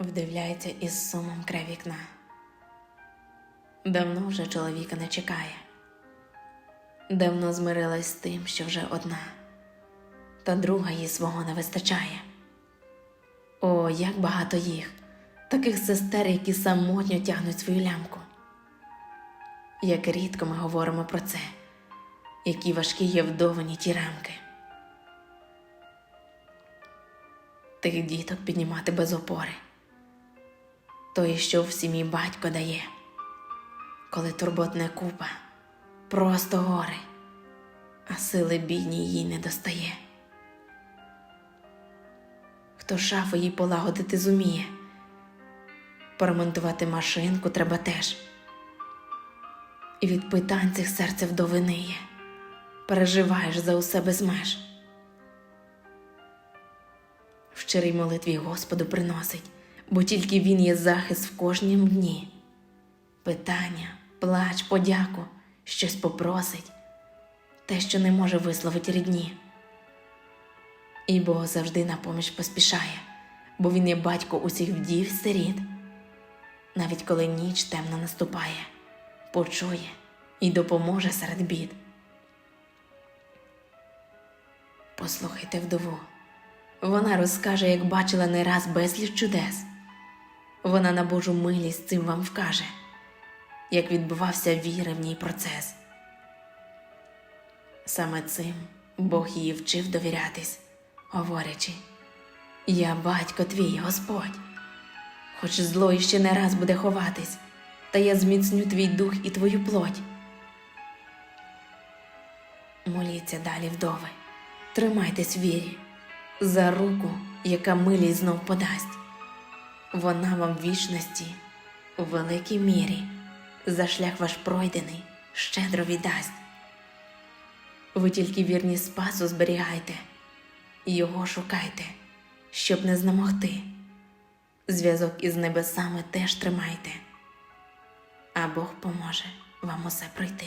вдивляється із сумом край вікна. Давно вже чоловіка не чекає, давно змирилась з тим, що вже одна, та друга їй свого не вистачає. О, як багато їх, таких сестер, які самотньо тягнуть свою лямку. Як рідко ми говоримо про це, які важкі є вдовані ті рамки. Тих діток піднімати без опори. Той, що в сім'ї батько дає, коли турбот не купа, просто гори, а сили бідні їй не достає. Хто шафу їй полагодити зуміє, поремонтувати машинку треба теж. І від питань цих серце вдови ниє, переживаєш за усе без меж. В щирій молитві Господу приносить, бо тільки Він є захист в кожнім дні. Питання, плач, подяку, щось попросить, те, що не може висловити рідні. І Бог завжди на поміч поспішає, бо він є батько усіх вдів сиріт. Навіть коли ніч темно наступає, почує і допоможе серед бід. Послухайте вдову. Вона розкаже, як бачила не раз безліч чудес. Вона на Божу милість цим вам вкаже, як відбувався віри в ній процес. Саме цим Бог її вчив довірятись, говорячи: Я батько твій Господь, хоч зло іще не раз буде ховатись, та я зміцню твій дух і твою плоть. Моліться далі, вдови, тримайтесь вірі за руку, яка милість знов подасть. Вона вам вічності у великій мірі за шлях ваш пройдений щедро віддасть. Ви тільки вірні спасу зберігайте, його шукайте, щоб не знемогти. Зв'язок із небесами теж тримайте, а Бог поможе вам усе пройти.